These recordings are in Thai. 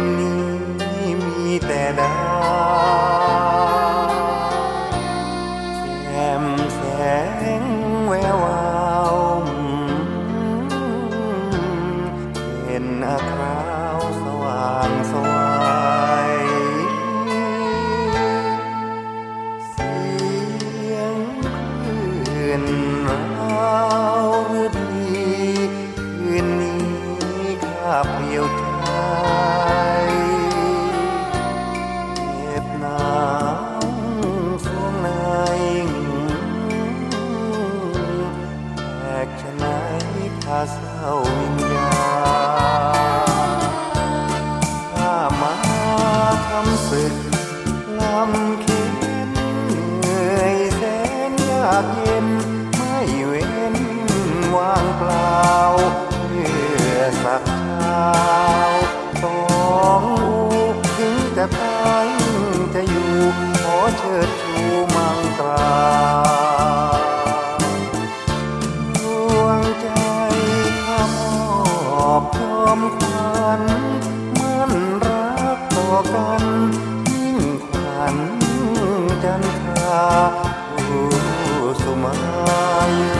นนี้มีแต่ดาวแยมแสงแวววาวเห็นอาคราวสว่างสวายเสียงคืนราวฤดีคืนนี้ข้าเพียว วิญญาถ้ามาทำศึกลำเข็นเหนื่อยแสนยากเย็น ไม่เว้นวางเปล่าเพื่อสักเช้าสองอูถึงจะตายจะอยู่ ขอเชิดชูมังตรา อบยอมควันมันรักต่อกันยิ่งขวัญจันทราผู้สมาย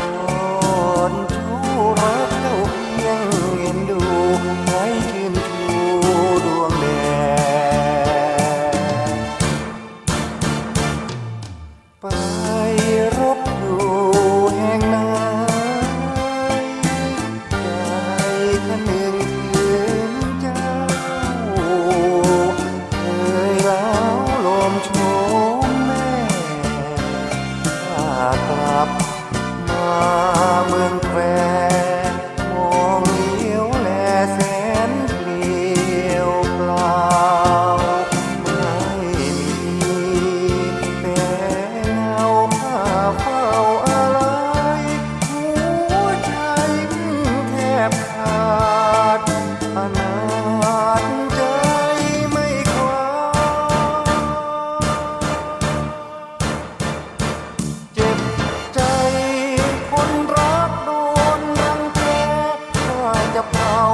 เขา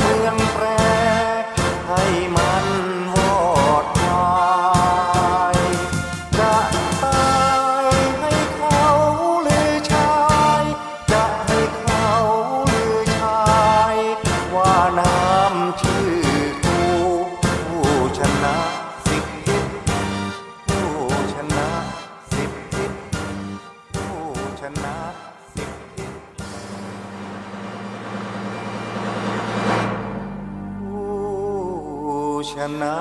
เมืองแปรให้มา শনা